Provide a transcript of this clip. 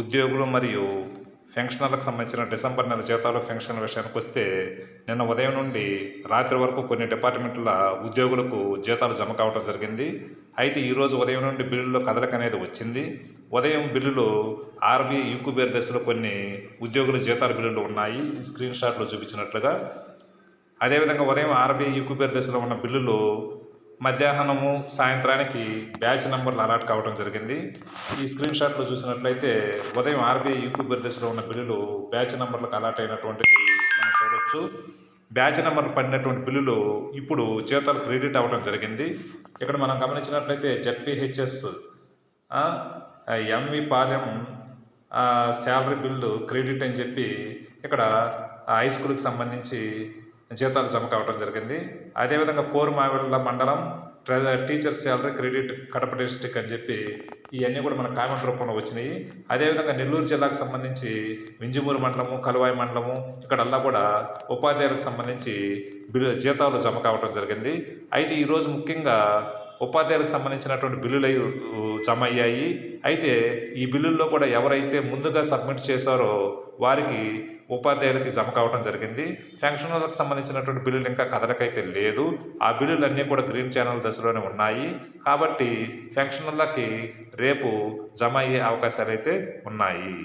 ఉద్యోగులు మరియు పెన్షనర్లకు సంబంధించిన డిసెంబర్ నెల జీతాలు పెన్షన్ విషయానికి వస్తే నిన్న ఉదయం నుండి రాత్రి వరకు కొన్ని డిపార్ట్మెంట్ల ఉద్యోగులకు జీతాలు జమ కావడం జరిగింది. అయితే ఈరోజు ఉదయం నుండి బిల్లులో కదలిక అనేది వచ్చింది. ఉదయం బిల్లులో ఆర్బీఐ యూకుబేర్ దశలో కొన్ని ఉద్యోగుల జీతాల బిల్లులు ఉన్నాయి. స్క్రీన్ షాట్లో చూపించినట్లుగా. అదేవిధంగా ఉదయం ఆర్బీఐ యూకుబేర్ దశలో ఉన్న బిల్లులు మధ్యాహ్నము సాయంత్రానికి బ్యాచ్ నెంబర్లు అలాట్ కావడం జరిగింది. ఈ స్క్రీన్ షాట్లో చూసినట్లయితే ఉదయం ఆర్బీఐ యూక్యూబర్ దశలో ఉన్న బిల్లులు బ్యాచ్ నెంబర్లకు అలాట్ అయినటువంటిది మనం చూడవచ్చు బ్యాచ్ నెంబర్ పడినటువంటి బిల్లులు ఇప్పుడు జీతాలు క్రెడిట్ అవ్వడం జరిగింది. ఇక్కడ మనం గమనించినట్లయితే ZPHS MV Palem salary bill credit అని చెప్పి ఇక్కడ హై స్కూల్కి సంబంధించి జీతాలు జమ కావడం జరిగింది. అదేవిధంగా పోరుమావిళ్ళ మండలం teacher salary credit Kadapa district అని చెప్పి ఇవన్నీ కూడా మన కామెంట్ రూపంలో వచ్చినాయి. అదేవిధంగా నెల్లూరు జిల్లాకు సంబంధించి వింజమూరు మండలము కలువాయి మండలము ఇక్కడల్లా కూడా ఉపాధ్యాయులకు సంబంధించి బిల్ జీతాలు జమ కావడం జరిగింది. అయితే ఈరోజు ముఖ్యంగా ఉపాధ్యాయులకు సంబంధించినటువంటి బిల్లులు జమ అయ్యాయి అయితే ఈ బిల్లుల్లో కూడా ఎవరైతే ముందుగా సబ్మిట్ చేశారో వారికి ఉపాధ్యాయులకి జమ కావడం జరిగింది. పెన్షనర్లకు సంబంధించినటువంటి బిల్లులు ఇంకా కథలకైతే లేదు. ఆ బిల్లులన్నీ కూడా గ్రీన్ ఛానల్ దశలోనే ఉన్నాయి. కాబట్టి పెన్షనర్లకి రేపు జమ అయ్యే అవకాశాలు అయితే ఉన్నాయి.